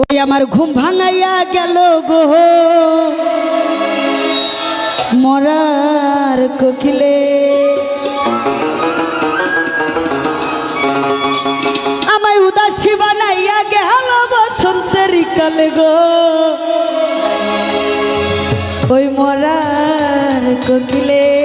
ওই আমার ঘুম ভাঙাইয়া গেল গো। মরার কোকিলে। আমায় উদাসী বানাইয়া গেল বসন্তের কালে গো। ওই মরার কোকিলে।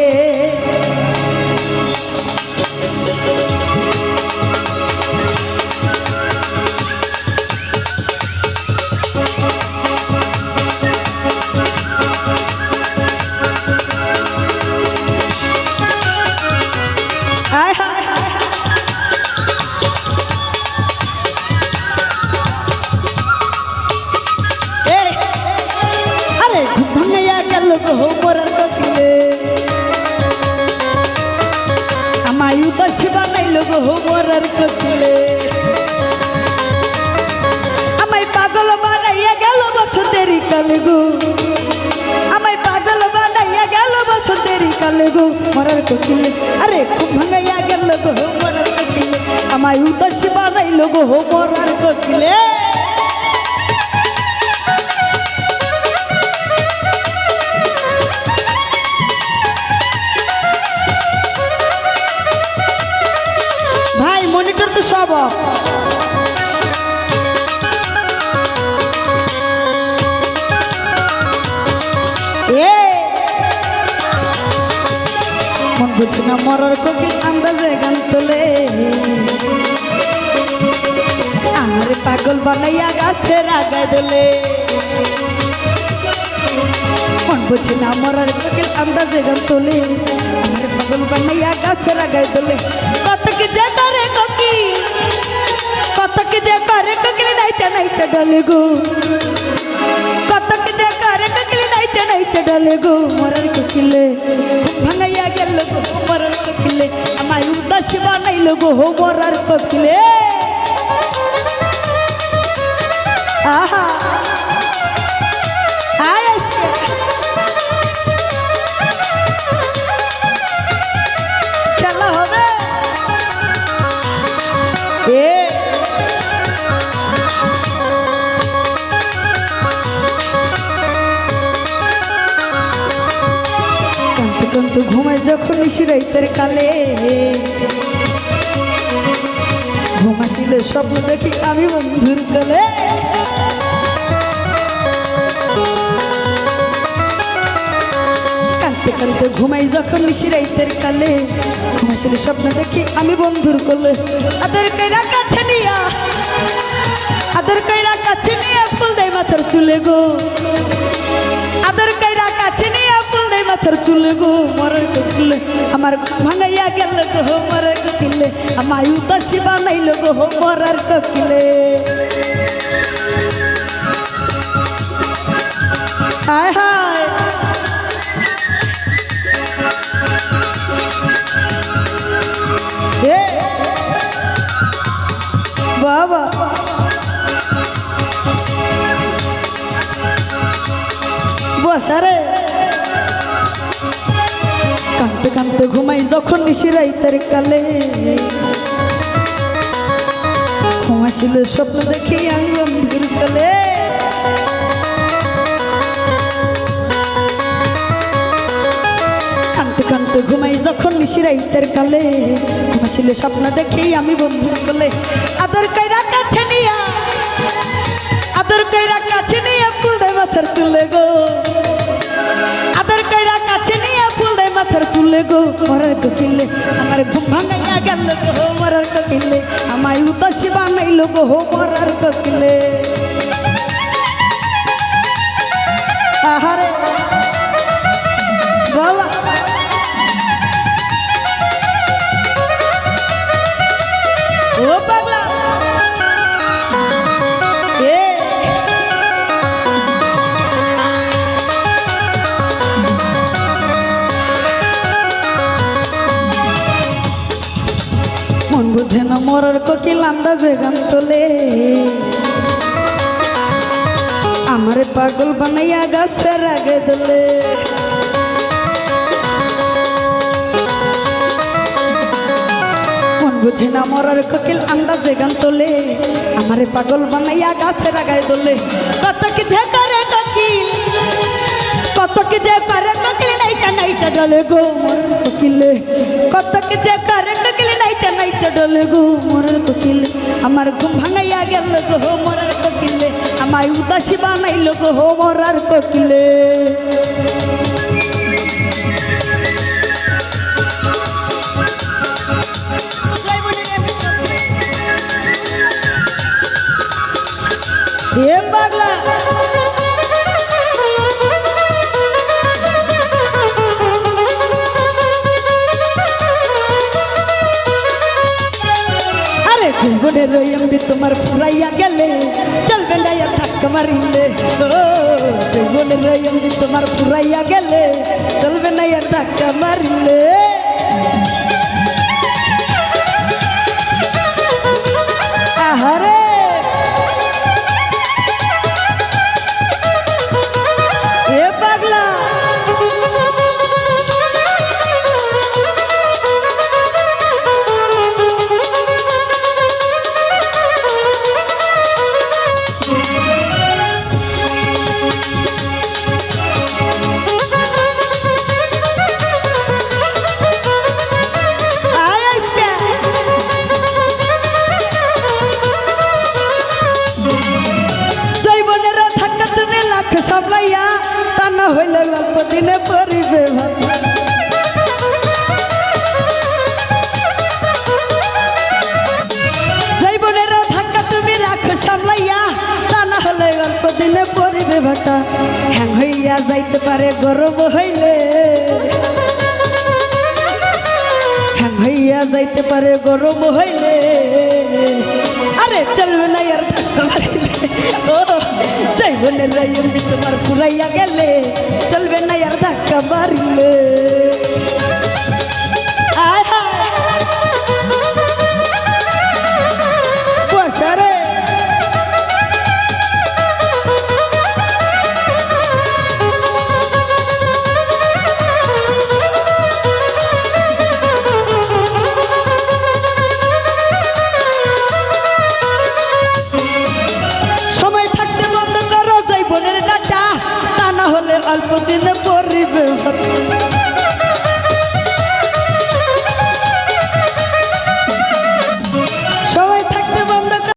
কালে আমায় পাগল বানাইয়া গেল বসন্তের কালে গো মরার কোকিলে। আরে ঘুম ভাঙাইয়া গেল গো, মরার কোকিলে। আমায় উদাসী বানাইল গো, মরার কোকিলে। ভাই মনিটর তো সব বুঝি না মরার কোকিল আন্দাজে গান তোলে। আমার পাগল বানাইয়া গাছের আগায় দোলে। মন বুঝি না মরার কোকিল আন্দাজে গান তোলে। আমার পাগল বানাইয়া গাছের আগায় দোলে। কত কি যে করে কোকিল কত কি যে করে কোকিল নাইতে নাইতে ডলে গো। কত কি যে করে কোকিল নাইতে নাইতে ডলে গো। উদাসী বানাইল গো মরার কপিলে আহা। খেলা হবে যখন শিরাইতের কালে ঘুমাছিল স্বপ্ন দেখি আমি বন্ধুর কালে কানতে কানতে ঘুমাই যখন শিরাইতের কালে ঘুমাছিল স্বপ্ন দেখি আমি বন্ধুর কোলে। আদর কইরা কাছে নিয়া, আদর কইরা কাছে নিয়া ফুল দেয় মাথার চুলে গো। চুলে গো মরার কোকিলে আমার ভাঙাইয়া গেল গো মরার কোকিলে আমার উদাসী বানাইল গো মরার কোকিলে। হায় হায়। বাবা। বসারে কাঁদতে ঘুমাই যখন নিশিরাইতের কালে। ঘুমাছিল স্বপ্ন দেখি আমি বন্ধুর কালে। কাঁদতে কাঁদতে ঘুমাই যখন নিশিরাইতের কালে। ঘুমাছিল স্বপ্ন দেখি আমি বন্ধুর কালে। আদর কইরা কাছে নিয়া, আদর কইরা কাছে নিয়ে ফুল মাথার চুলে গো। গো মরার কোকিলে। আমার ঘুম ভাঙাইয়া গেল গো মরার কোকিলে। আমায় উদাসী বানাইল গো মরার কোকিলে। আহারে। বুঝে না মরার কোকিল আন্দাজে গান তোলে। আমার পাগল বানাইয়া গাছের আগে দোলে বুঝে না মরার কোকিল আন্দাজে গান তোলে। আমারে পাগল বানাইয়া গাছে লাগাই দোলে কত কি যে করে কোকিল কত কি যে করে কোকিল নাইচা নাইচা ডলে গো মরার কত কি যে করে ডলে গো মরার কোকিল। আমার ঘুম ভাঙাইয়া গেল গো মরার কোকিলে। আমায় উদাসী বানাইল গো মরার কোকিলে। এমবি তোমার ফুরাইয়া গেলে, চলবে ডাইয়া ধাক্কা মারিলে। ও জীবনের এমবি তোমার ফুরাইয়া গেলে, চলবে না ধাক্কা মারিলে। হইলে অল্প পরিবে ভাত। জৈবনের থাকা তুমি রাখ সামলাইয়া না হলে অল্প পরিবে ভাটা। হ্যাং হইয়া যাইতে পারে, গরম হইলে। হ্যাং হইয়া যাইতে পারে, গরম হইলে। যাইবে না রে এমনি তোমার পুরাইয়া গেলে চলবে না আর ধাক্কা মারিলে। হলে অল্প দিনে পরিবে।